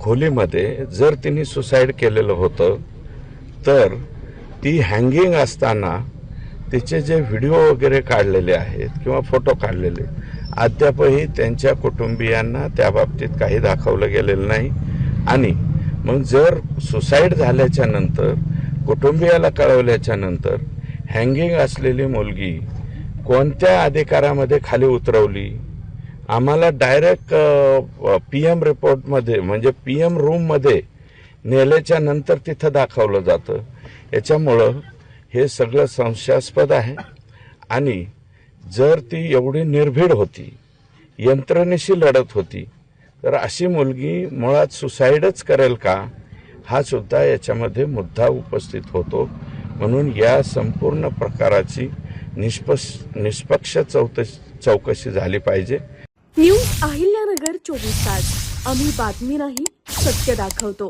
खोलीमध्ये जर तिने सुसाईड केलेलं होतं तर ती हँगिंग असताना तिचे जे व्हिडिओ वगैरे काढलेले आहेत किंवा फोटो काढलेले अद्यापही त्यांच्या कुटुंबियांना त्या बाबतीत काही दाखवलं गेलेलं नाही. आणि मग जर सुसाईड झाल्याच्यानंतर कुटुंबियाला कळवल्याच्या नंतर हँगिंग असलेली मुलगी कोणत्या अधिकारामध्ये खाली उतरवली? आम्हाला डायरेक्ट पी एम रिपोर्टमध्ये म्हणजे पी एम रूममध्ये नेल्याच्या नंतर तिथं दाखवलं जातं. याच्यामुळं हे सगळं संशयास्पद आहे. आणि जर ती एवढी निर्भीड होती यंत्रणेशी लढत होती तर अशी मुलगी मुळात सुसाईडच करेल का? हा सुद्धा याच्यामध्ये मुद्दा उपस्थित होतो. म्हणून या संपूर्ण प्रकाराची निष्पक्ष निष्पक्ष चौकशी चौकशी झाली पाहिजे. न्यूज अहिल्यानगर चोवीस तास. आम्ही बातमी नाही सत्य दाखवतो.